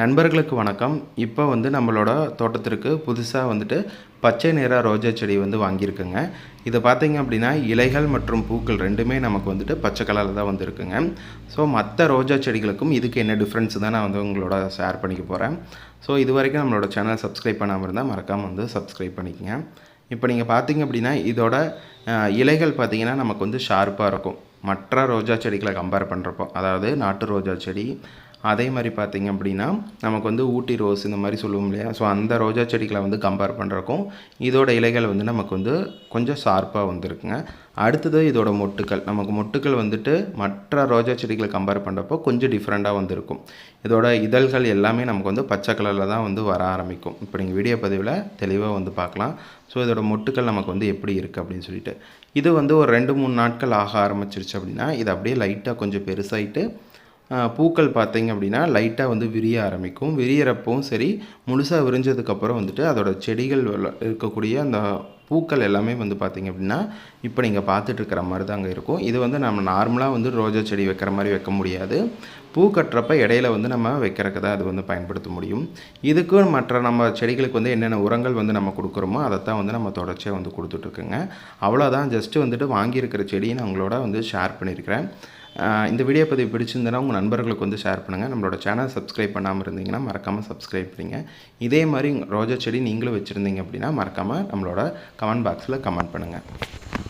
நண்பர்களுக்கு வணக்கம். இப்போ வந்து நம்மளோட தோட்டத்திற்கு புதுசாக வந்துட்டு பச்சை நிற ரோஜா செடி வந்து வாங்கியிருக்குங்க. இதை பார்த்தீங்க அப்படின்னா இலைகள் மற்றும் பூக்கள் ரெண்டுமே நமக்கு வந்துட்டு பச்சை கலரில் தான் வந்துருக்குங்க. ஸோ மற்ற ரோஜா செடிகளுக்கும் இதுக்கு என்ன டிஃப்ரென்ஸ் தான் நான் வந்து உங்களோட ஷேர் பண்ணிக்க போகிறேன் ஸோ இது வரைக்கும் நம்மளோட சேனல் சப்ஸ்கிரைப் பண்ணாமல் இருந்தால் மறக்காமல் வந்து சப்ஸ்கிரைப் பண்ணிக்கங்க. இப்போ நீங்கள் பார்த்தீங்க அப்படின்னா இதோட இலைகள் பார்த்திங்கன்னா நமக்கு வந்து ஷார்ப்பாக இருக்கும். மற்ற ரோஜா செடிகளை கம்பேர் பண்ணுறப்போ அதாவது நாட்டு ரோஜா செடி அதே மாதிரி பார்த்திங்க அப்படின்னா நமக்கு வந்து ஊட்டி ரோஸ் இந்த மாதிரி சொல்லுவோம் இல்லையா? ஸோ அந்த ரோஜா செடிகளை வந்து கம்பேர் பண்ணுறக்கும் இதோட இலைகள் வந்து நமக்கு வந்து கொஞ்சம் ஷார்ப்பாக வந்துருக்குங்க. அடுத்தது இதோட மொட்டுக்கள். நமக்கு மொட்டுக்கள் வந்துட்டு மற்ற ரோஜா செடிகளை கம்பேர் பண்ணுறப்போ கொஞ்சம் டிஃப்ரெண்ட்டாக வந்திருக்கும். இதோட இதழ்கள் எல்லாமே நமக்கு வந்து பச்சை கலரில் தான் வந்து வர ஆரம்பிக்கும். இப்போ நீங்கள் வீடியோ பதிவில் தெளிவாக வந்து பார்க்கலாம். ஸோ இதோட மொட்டுக்கள் நமக்கு வந்து எப்படி இருக்குது அப்படின்னு சொல்லிட்டு. இது வந்து ஒரு ரெண்டு மூணு நாட்கள் ஆக ஆரம்பிச்சிருச்சு அப்படின்னா இது அப்படியே லைட்டாக கொஞ்சம் பெருசாயிட்டு பூக்கள் பார்த்தீங்க அப்படின்னா லைட்டாக வந்து விரிய ஆரம்பிக்கும். விரியறப்பவும் சரி முழுசாக விரிஞ்சதுக்கப்புறம் வந்துட்டு அதோட செடிகள் இருக்கக்கூடிய அந்த பூக்கள் எல்லாமே வந்து பார்த்தீங்க அப்படின்னா இப்போ நீங்கள் பார்த்துட்ருக்கிற மாதிரி மாதிரி தாங்க இருக்கும். இது வந்து நம்ம நார்மலாக வந்து ரோஜா செடி வைக்கிற மாதிரி வைக்க முடியாது. பூ கட்டுறப்ப இடையில வந்து நம்ம வைக்கிறதுக்கு தான் அது வந்து பயன்படுத்த முடியும். இதுக்கும் மற்ற நம்ம செடிகளுக்கு வந்து என்னென்ன உரங்கள் வந்து நம்ம கொடுக்குறோமோ அதைத்தான் வந்து நம்ம தொடர்ச்சியாக வந்து கொடுத்துட்ருக்குங்க அவ்வளோதான் ஜஸ்ட்டு வந்துட்டு வாங்கியிருக்கிற செடியை நான் உங்களோட வந்து ஷேர் பண்ணியிருக்கிறேன். இந்த வீடியோ பதிவு பிடிச்சிருந்தனா உங்கள் நண்பர்களுக்கு வந்து ஷேர் பண்ணுங்கள் நம்மளோட சேனல் சப்ஸ்கிரைப் பண்ணாமல் இருந்தீங்கன்னா மறக்காமல் சப்ஸ்கிரைப் பண்ணுங்க. இதே மாதிரி ரோஜா செடி நீங்களும் வச்சுருந்தீங்க அப்படின்னா மறக்காமல் நம்மளோட கமெண்ட் பாக்ஸில் கமெண்ட் பண்ணுங்கள்